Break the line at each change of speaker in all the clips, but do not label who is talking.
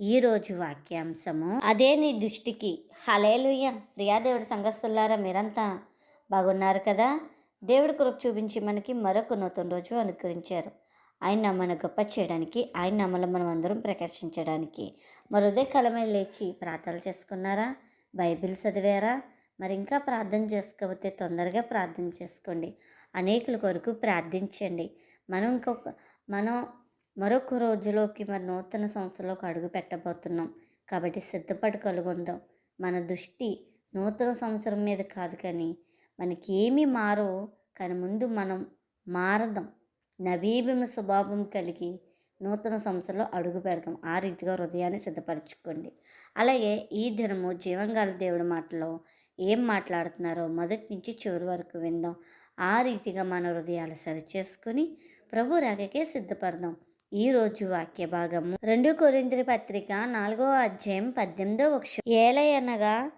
ఈరోజు వాక్యాంశము. అదే నీ దృష్టికి. హలేలుయ్య ప్రియా దేవుడి సంఘస్థులారా మీరంతా బాగున్నారు కదా? దేవుడి కృప చూపించి మనకి మరొక నూతన రోజు అనుకరించారు ఆయన నమ్మను గొప్ప చేయడానికి ఆయన నమ్మలు మనం అందరం ప్రకాశించడానికి. మరి ఉదయ లేచి ప్రార్థనలు చేసుకున్నారా? బైబిల్ చదివారా? మరి ఇంకా ప్రార్థన చేసుకోకపోతే తొందరగా ప్రార్థన చేసుకోండి. అనేకుల కొరకు ప్రార్థించండి. మనం ఇంకొక మనం మరొక రోజులోకి మరి నూతన సంవత్సరంలోకి అడుగు పెట్టబోతున్నాం. కాబట్టి సిద్ధపడి కలుగుందాం. మన దృష్టి నూతన సంవత్సరం మీద కాదు కానీ మనకి ఏమి మారో కానీ ముందు మనం మారదాం. నవీభమ స్వభావం కలిగి నూతన సంవత్సరంలో అడుగు పెడదాం. ఆ రీతిగా హృదయాన్ని సిద్ధపరచుకోండి. అలాగే ఈ దినము జీవంగాల దేవుడి మాటలో ఏం మాట్లాడుతున్నారో మొదటి నుంచి చివరి వరకు విందాం. ఆ రీతిగా మన హృదయాలు సరిచేసుకొని ప్రభు రాకకే సిద్ధపడదాం. ఈరోజు వాక్య భాగము. రెండు కొరింద్రి పత్రిక నాలుగో అధ్యాయం పద్దెనిమిదో వక్ష ఏలయనగా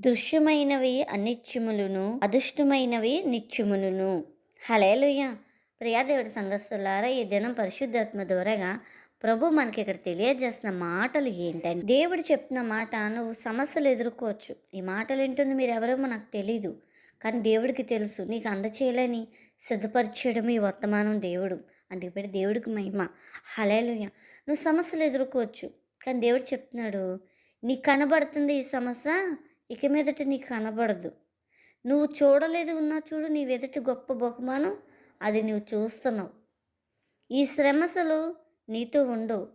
దృశ్యమైనవి అనిత్యములను అదృష్టమైనవి నిత్యములను. హలేలుయ్య ప్రియాదేవుడి సంఘస్థులారా ఈ దినం పరిశుద్ధాత్మ ద్వారాగా ప్రభు మనకి ఇక్కడ తెలియజేస్తున్న మాటలు ఏంటని దేవుడు చెప్తున్న మాట నువ్వు సమస్యలు ఎదుర్కోవచ్చు. ఈ మాటలు ఏంటుంది మీరు ఎవరేమో నాకు తెలీదు. కానీ దేవుడికి తెలుసు. నీకు అందచేయాలని సిద్ధపరిచేయడం ఈ వర్తమానం దేవుడు. అందుకే దేవుడికి మహిమ. హలేలుయ నువ్వు సమస్యలు ఎదుర్కోవచ్చు. కానీ దేవుడు చెప్తున్నాడు నీకు కనబడుతుంది ఈ సమస్య ఇక మీదట నీకు కనబడదు. నువ్వు చూడలేదు ఉన్నా చూడు నీ ఎదుటి గొప్ప బహుమానం అది నువ్వు చూస్తున్నావు. ఈ శ్రమసలు నీతో ఉండవు.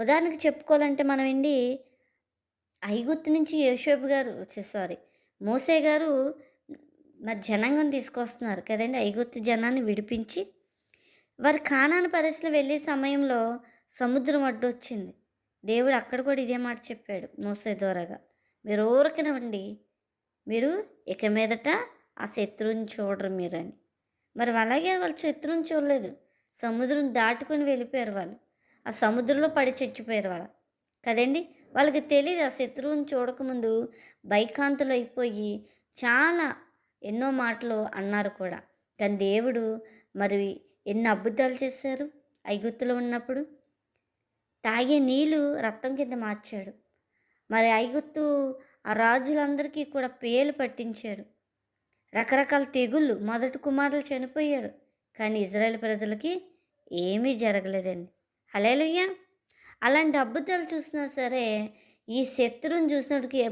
ఉదాహరణకి చెప్పుకోవాలంటే మనం ఏంటి ఐగుత్తు నుంచి యేషోబు గారు సారీ మోసే గారు మరి జనాంగం తీసుకొస్తున్నారు కదండి ఐగుత్తు జనాన్ని విడిపించి వారు కానాను పరిస్థితులు వెళ్ళే సమయంలో సముద్రం అడ్డొచ్చింది. దేవుడు అక్కడ కూడా ఇదే మాట చెప్పాడు మోసే ద్వారాగా. మీరు ఊరకనివ్వండి మీరు ఇక మీదట ఆ శత్రువుని చూడరు మీరు అని మరి అలాగే వాళ్ళు శత్రువుని చూడలేదు. సముద్రం దాటుకొని వెళ్ళిపోయారు వాళ్ళు. ఆ సముద్రంలో పడి చచ్చిపోయారు వాళ్ళు. కదండి? వాళ్ళకి తెలియదు ఆ శత్రువుని చూడకముందు బైకాంతులు అయిపోయి చాలా ఎన్నో మాటలు అన్నారు కూడా. కానీ దేవుడు మరి ఎన్ని అద్భుతాలు చేశారు? ఐగుత్తులో ఉన్నప్పుడు? తాగే నీళ్ళు రక్తం కింద మార్చాడు. మరి ఐగుత్తు ఆ రాజులందరికీ కూడా పేలు పట్టించాడు. రకరకాల తెగుళ్ళు మొదటి కుమారులు చనిపోయారు. కానీ ఇజ్రాయెల్ ప్రజలకి ఏమీ జరగలేదండి. హలేలుయ్యా అలాంటి అద్భుతాలు చూసినా సరే ఈ శత్రువుని చూసినట్టుకి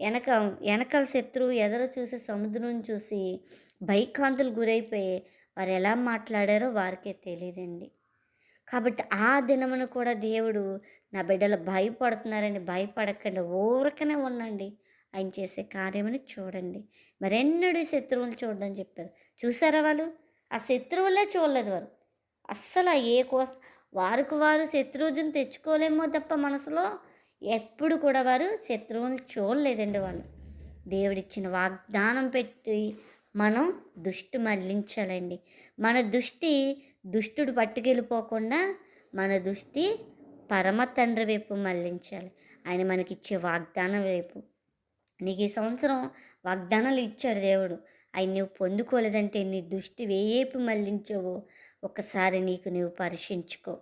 వెనక వెనకాల శత్రువు ఎదర చూసి సముద్రం చూసి భయకాంతులు గురైపోయి వారు ఎలా మాట్లాడారో వారికే తెలియదండి కాబట్టి ఆ దినమును కూడా దేవుడు నా బిడ్డలు భయపడుతున్నారని భయపడకండి. ఊరకనే ఉండండి. ఆయన చేసే కార్యమని చూడండి. మరెన్నడూ శత్రువులు చూడడం చెప్పారు. చూసారా వాళ్ళు? ఆ శత్రువులే చూడలేదు వారు. అస్సలు ఏ కోస వారికి వారు శత్రువుని తెచ్చుకోలేమో తప్ప మనసులో ఎప్పుడు కూడా వారు శత్రువుని చూడలేదండి వాళ్ళు. దేవుడిచ్చిన వాగ్దానం పెట్టి మనం దుష్టి మళ్ళించాలండి మన దృష్టి దుష్టుడు పట్టుకెళ్ళిపోకుండా మన దృష్టి పరమ తండ్రి వైపు మళ్ళించాలి ఆయన మనకిచ్చే వాగ్దానం వైపు. నీకు ఈ సంవత్సరం వాగ్దానాలు ఇచ్చాడు దేవుడు. ఆయన నువ్వు పొందుకోలేదంటే నీ దృష్టి వేపు మళ్ళించవో ఒకసారి నీకు నువ్వు పరీక్షించుకో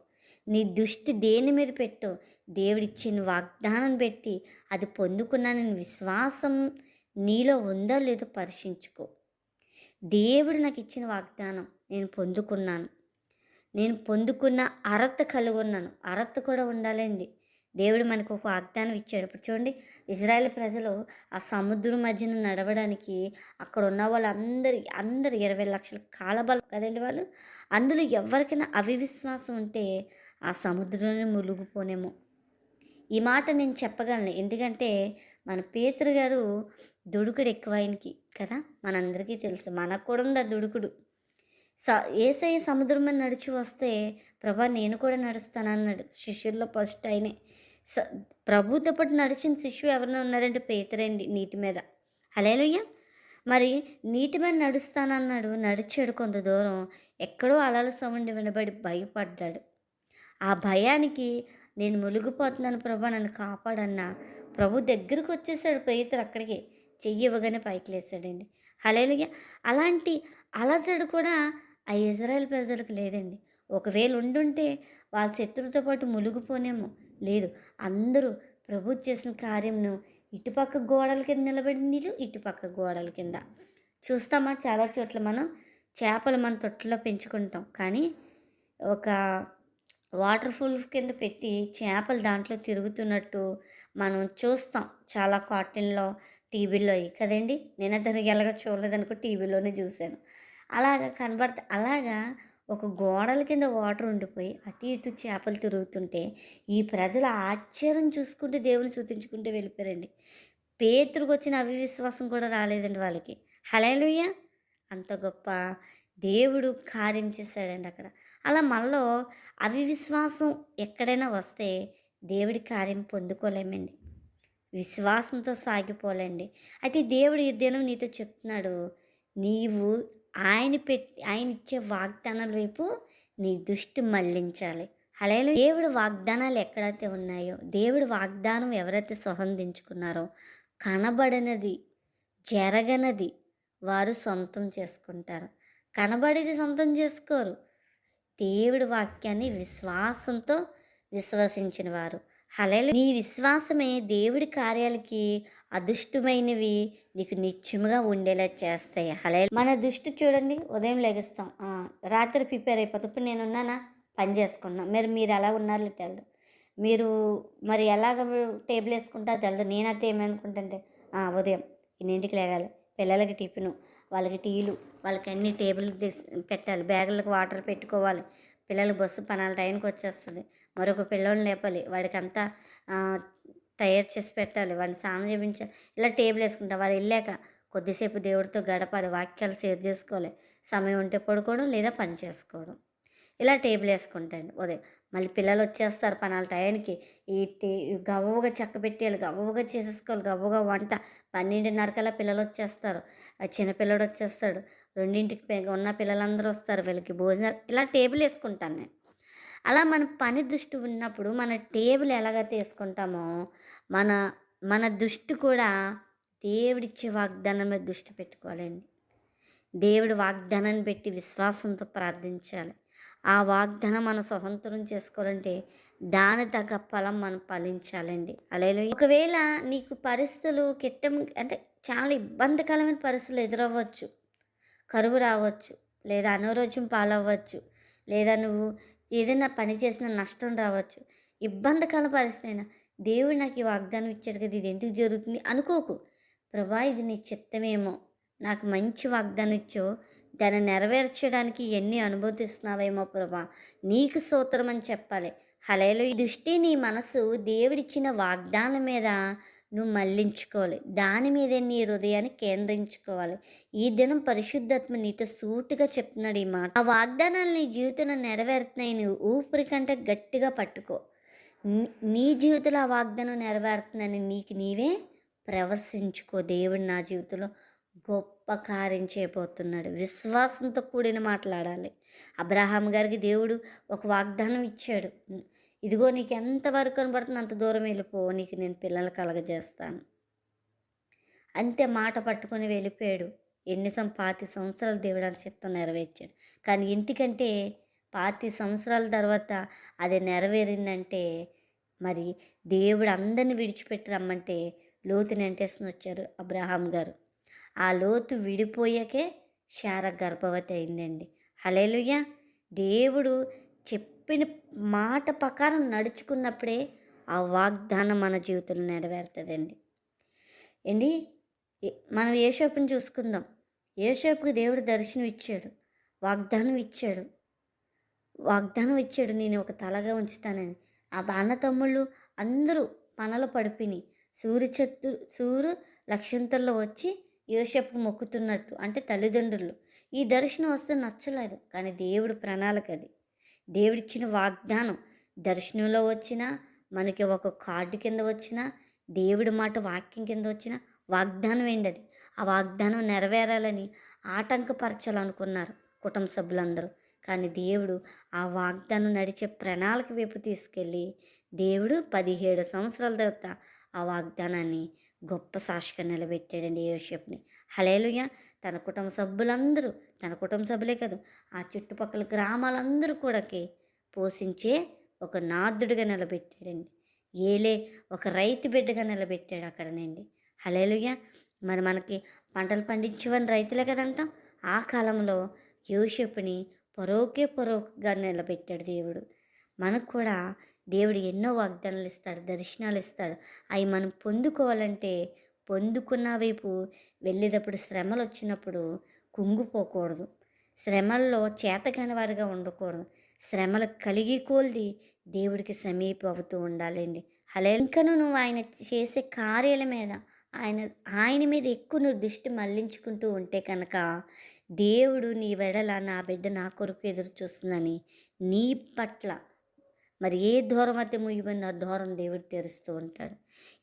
నీ దృష్టి దేని మీద పెట్టు? దేవుడిచ్చిన వాగ్దానం పెట్టి అది పొందుకున్నానని విశ్వాసం నీలో ఉందో లేదో పరీక్షించుకో దేవుడు నాకు ఇచ్చిన వాగ్దానం నేను పొందుకున్నాను. నేను పొందుకున్న అర్హత కలిగి ఉన్నాను అర్హత కూడా ఉండాలండి. దేవుడు మనకు ఒక వాగ్దానం ఇచ్చాడు. ఇప్పుడు చూడండి ఇజ్రాయెల్ ప్రజలు ఆ సముద్రం మధ్యన నడవడానికి అక్కడ ఉన్న వాళ్ళందరి అందరు ఇరవై లక్షల కాలబలం కదండి వాళ్ళు? అందులో ఎవరికైనా అవివిశ్వాసం ఉంటే ఆ సముద్రంలో ములుగుపోనేమో ఈ మాట నేను చెప్పగలను. ఎందుకంటే మన పేతురు గారు దుడుకుడు ఎక్కువ ఆయనకి కదా? మనందరికీ తెలుసు. మనకు కూడా ఉంది ఆ దుడుకుడు. స ఏసయ్య సముద్రం మీద నడిచి వస్తే ప్రభా నేను కూడా నడుస్తాను అన్నాడు. శిష్యుల్లో ఫస్ట్ ఆయనే. స ప్రభుతో పాటు నడిచిన శిష్యు ఎవరైనా ఉన్నారంటే పేతురండి నీటి మీద. హలేలుయ్య మరి నీటి మీద నడుస్తానన్నాడు నడిచాడు కొంత దూరం. ఎక్కడో అలల సౌండ్ వినబడి భయపడ్డాడు. ఆ భయానికి నేను మునిగిపోతున్నాను ప్రభా నన్ను కాపాడన్నా. ప్రభు దగ్గరకు వచ్చేసాడు పేతురు అక్కడికి. చెయ్యి ఇవ్వగానే పైకి లేసాడండి. హలేలుగా అలాంటి అలజడు కూడా ఆ ఇజ్రాయెల్ ప్రజలకు లేదండి. ఒకవేళ ఉండుంటే వాళ్ళ శత్రువుతో పాటు మునిగిపోనేమో లేదు. అందరూ ప్రభు చేసిన కార్యంను ఇటుపక్క గోడల కింద నిలబడి నీళ్ళు ఇటుపక్క గోడల కింద. చూస్తామా? చాలా చోట్ల మనం చేపలు మన తొట్టులో పెంచుకుంటాం. కానీ ఒక వాటర్ ప్రూఫ్ కింద పెట్టి చేపలు దాంట్లో తిరుగుతున్నట్టు మనం చూస్తాం. చాలా కాటన్లో టీవీలో కదండి? నేను అది ఎలాగ చూడలేదనుకో టీవీలోనే చూశాను. అలాగా కనబడత అలాగా ఒక గోడల కింద వాటర్ ఉండిపోయి అటు ఇటు చేపలు తిరుగుతుంటే ఈ ప్రజలు ఆశ్చర్యం చూసుకుంటే దేవుని చూపించుకుంటూ వెళ్ళిపోయారండి. పేతురుకు వచ్చిన అవివిశ్వాసం కూడా రాలేదండి వాళ్ళకి. హలేలుయ్య అంత గొప్ప దేవుడు కార్యం చేశాడండి అక్కడ. అలా మనలో అవివిశ్వాసం ఎక్కడైనా వస్తే దేవుడి కార్యం పొందుకోలేమండి. విశ్వాసంతో సాగిపోలేండి. అయితే దేవుడు ఈ దినం నీతో చెప్తున్నాడు నీవు ఆయన పెట్టి ఆయన ఇచ్చే వాగ్దానాల వైపు నీ దృష్టి మళ్ళించాలి అలాగే దేవుడు వాగ్దానాలు ఎక్కడైతే ఉన్నాయో దేవుడు వాగ్దానం ఎవరైతే సుహందించుకున్నారో కనబడనది జరగనది వారు సొంతం చేసుకుంటారు. కనబడేది సొంతం చేసుకోరు. దేవుడి వాక్యాన్ని విశ్వాసంతో విశ్వసించిన వారు హలే నీ విశ్వాసమే దేవుడి కార్యాలకి అదృష్టమైనవి నీకు నిత్యముగా ఉండేలా చేస్తాయి. హలే మన దృష్టి చూడండి ఉదయం లెగిస్తాం. రాత్రి ప్రిపేర్ అయిపోతుంది ఇప్పుడు నేనున్నానా పని చేసుకున్నా. మరి మీరు ఎలా ఉన్నారో తెలియదు మీరు మరి ఎలాగ టేబుల్ వేసుకుంటారో తెలియదు నేనైతే ఏమనుకుంటుంటే ఆ, ఉదయం ఎన్నింటికి లేగాలి. పిల్లలకి టిఫిను వాళ్ళకి టీలు వాళ్ళకి అన్ని టేబుల్ తీసి పెట్టాలి. బ్యాగులకు వాటర్ పెట్టుకోవాలి. పిల్లలు బస్సు పనాల టైంకి వచ్చేస్తుంది. మరొక పిల్లోని లేపాలి. వాడికి అంతా తయారు చేసి పెట్టాలి. వాడిని స్నానం చేయించాలి ఇలా టేబుల్ వేసుకుంటా. వాడు వెళ్ళాక కొద్దిసేపు దేవుడితో గడపాలి. వాక్యాలు షేర్ చేసుకోవాలి. సమయం ఉంటే పడుకోవడం లేదా పని చేసుకోవడం. ఇలా టేబుల్ వేసుకుంటాను ఉదయం మళ్ళీ పిల్లలు వచ్చేస్తారు పనాల టయానికి ఈ టీ గవ్వగా చెక్క పెట్టేయాలి. గవ్వగా చేసేసుకోవాలి. గవ్వగా వంట. పన్నెండున్నరకల్లా పిల్లలు వచ్చేస్తారు. చిన్నపిల్లడు చిన్న వచ్చేస్తాడు. రెండింటికి ఉన్న పిల్లలందరూ వస్తారు వీళ్ళకి భోజనాలు. ఇలా టేబుల్ వేసుకుంటాను నేను. అలా మన పని దృష్టి ఉన్నప్పుడు మన టేబుల్ ఎలాగైతే వేసుకుంటామో మన మన దృష్టి కూడా దేవుడిచ్చే వాగ్దానం మీద దృష్టి పెట్టుకోవాలండి. దేవుడు వాగ్దానాన్ని పెట్టి విశ్వాసంతో ప్రార్థించాలి. ఆ వాగ్దానం మన స్వతంత్రం చేసుకోవాలంటే దాని తగ్గ ఫలం మనం ఫలించాలండి. అలాగే ఒకవేళ నీకు పరిస్థితులు కిట్టం అంటే చాలా ఇబ్బందికరమైన పరిస్థితులు ఎదురవ్వచ్చు. కరువు రావచ్చు లేదా అనారోగ్యం పాలవ్వచ్చు లేదా నువ్వు ఏదైనా పని చేసిన నష్టం రావచ్చు. ఇబ్బందికర పరిస్థితి అయినా దేవుడు నాకు ఈ వాగ్దానం ఇచ్చాడు కదా ఇది ఎందుకు జరుగుతుంది అనుకోకు. ప్రభా ఇది నీ చిత్తమేమో. నాకు మంచి వాగ్దానం ఇచ్చో దాన్ని నెరవేర్చడానికి ఎన్ని అనుభూతిస్తున్నావేమో ప్రభా. నీకు సూత్రం అని చెప్పాలి. హలేలు ఈ దృష్టి నీ మనసు దేవుడిచ్చిన వాగ్దానం మీద నువ్వు మళ్ళించుకోవాలి. దాని మీదే నీ హృదయాన్ని కేంద్రించుకోవాలి. ఈ దినం పరిశుద్ధాత్మ నీతో సూటిగా చెప్తున్నాడు ఈ మాట. ఆ వాగ్దానాలు నీ జీవితంలో నెరవేరుతున్నాయి. నువ్వు ఊపిరి కంటే గట్టిగా పట్టుకో. నీ- నీ జీవితంలో ఆ వాగ్దానం నెరవేరుతుందని నీకు నీవే ప్రవశించుకో. దేవుడు నా జీవితంలో గొప్ప కార్యం చేయబోతున్నాడు. విశ్వాసంతో కూడిన మాట్లాడాలి. అబ్రహాం గారికి దేవుడు ఒక వాగ్దానం ఇచ్చాడు. ఇదిగో నీకు ఎంతవరకు కనబడుతుంది అంత దూరం వెళ్ళిపో నీకు నేను పిల్లలు కలగజేస్తాను. అంతే మాట పట్టుకొని వెళ్ళిపోయాడు. ఎన్ని సం పాతి సంవత్సరాలు దేవుడానికి చిత్తం నెరవేర్చాడు. కానీ ఇంటికంటే పాతి సంవత్సరాల తర్వాత అది నెరవేరిందంటే మరి దేవుడు అందరిని విడిచిపెట్టి రమ్మంటే లోతుని వెంటేసుకుని వచ్చారు అబ్రహాం గారు. ఆ లోతు విడిపోయాకే శార గర్భవతి అయిందండి. హలేలుయ్య దేవుడు చెప్ చెప్పిన మాట ప్రకారం నడుచుకున్నప్పుడే ఆ వాగ్దానం మన జీవితంలో నెరవేరుతుందండి. ఏంటి? ఏ- మనం ఏషోపుని చూసుకుందాం. ఏషోపుకి దేవుడు దర్శనం ఇచ్చాడు వాగ్దానం ఇచ్చాడు వాగ్దానం ఇచ్చాడు నేను ఒక తలగా ఉంచుతానని. ఆ అన్న తమ్ముళ్ళు అందరూ పనలు పడిపోయి సూర్యచత్తు సూరు లక్షంతల్లో వచ్చి యోషప్కు మొక్కుతున్నట్టు. అంటే తల్లిదండ్రులు. ఈ దర్శనం వస్తే నచ్చలేదు. కానీ దేవుడు ప్రణాళిక అది. దేవుడిచ్చిన వాగ్దానం దర్శనంలో వచ్చినా మనకి ఒక కార్డు కింద వచ్చినా దేవుడి మాట వాక్యం కింద వచ్చినా వాగ్దానం ఏంటి అది ఆ వాగ్దానం నెరవేరాలని ఆటంకపరచాలనుకున్నారు కుటుంబ సభ్యులందరూ. కానీ దేవుడు ఆ వాగ్దానం నడిచే ప్రణాళిక వైపు తీసుకెళ్ళి దేవుడు పదిహేడు సంవత్సరాల తర్వాత ఆ వాగ్దానాన్ని గొప్ప సాక్షిగా నిలబెట్టాడండి యోషప్ని హలేలుయ తన కుటుంబ సభ్యులందరూ తన కుటుంబ సభ్యులే కాదు ఆ చుట్టుపక్కల గ్రామాలందరూ కూడాకి పోషించే ఒక నాదుడిగా నిలబెట్టాడండి. ఏలే ఒక రైతు బిడ్డగా నిలబెట్టాడు అక్కడనండి. హలేలుయ మరి మనకి పంటలు పండించేవని రైతులే కదంటాం. ఆ కాలంలో యోషపుని పొరోకే పొరోకుగా నిలబెట్టాడు దేవుడు. మనకు కూడా దేవుడు ఎన్నో వాగ్దానాలు ఇస్తాడు దర్శనాలు ఇస్తాడు. అవి మనం పొందుకోవాలంటే పొందుకున్న వైపు వెళ్ళేటప్పుడు శ్రమలు వచ్చినప్పుడు కుంగిపోకూడదు. శ్రమల్లో చేతగనివారిగా ఉండకూడదు. శ్రమలు కలిగి కోల్ది దేవుడికి సమీప అవుతూ ఉండాలండి. అలా ఇంకను నువ్వు ఆయన చేసే కార్యాల మీద ఆయన ఆయన మీద ఎక్కువ నువ్వు దృష్టి మళ్ళించుకుంటూ ఉంటే కనుక దేవుడు నీ వెడల నా బిడ్డ నా కొరకు ఎదురు చూస్తుందని నీ పట్ల మరి ఏ దూరం అయితే ముగిపోయిందో ఆ దూరం దేవుడు తెరుస్తూ ఉంటాడు.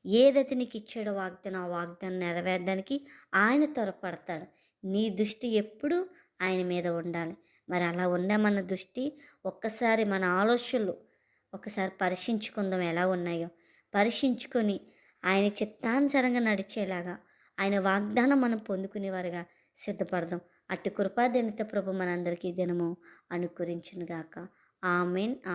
ఏదైతే నీకు ఇచ్చాడో వాగ్దానం ఆ వాగ్దానం నెరవేరడానికి ఆయన త్వరపడతాడు నీ దృష్టి ఎప్పుడు ఆయన మీద ఉండాలి. మరి అలా ఉందా మన దృష్టి ఒక్కసారి మన ఆలోచనలు ఒకసారి పరీక్షించుకుందాం ఎలా ఉన్నాయో. పరీక్షించుకొని ఆయన చిత్తానుసారంగా నడిచేలాగా ఆయన వాగ్దానం మనం పొందుకునేవారుగా సిద్ధపడదాం. అట్టి కృపాదనిత ప్రభు మనందరికీ దినము అనుకరించునుగాక ఆమెన్ ఆమె